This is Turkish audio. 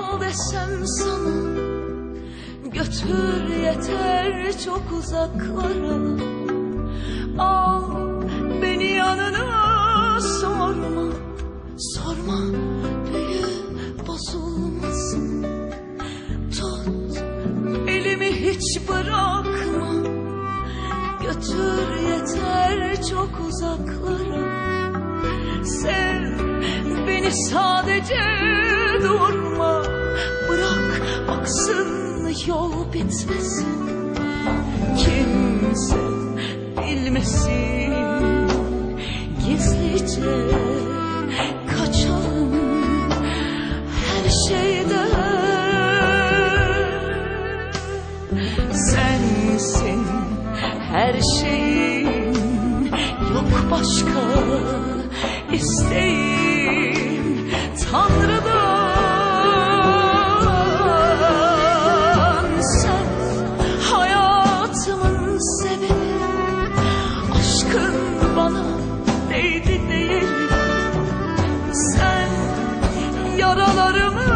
al desem sana Götür yeter çok uzaklara. Al beni yanına sorma Sorma büyü bozulmasın. Tut elimi hiç bırakma Götür yeter çok uzaklara. Sev sadece durma. Bırak aksın yol bitmesin. Kimse bilmesin. Gizlice kaçalım. Her şeyden. Sensin her şeyim Yok başka isteğim yaralarımı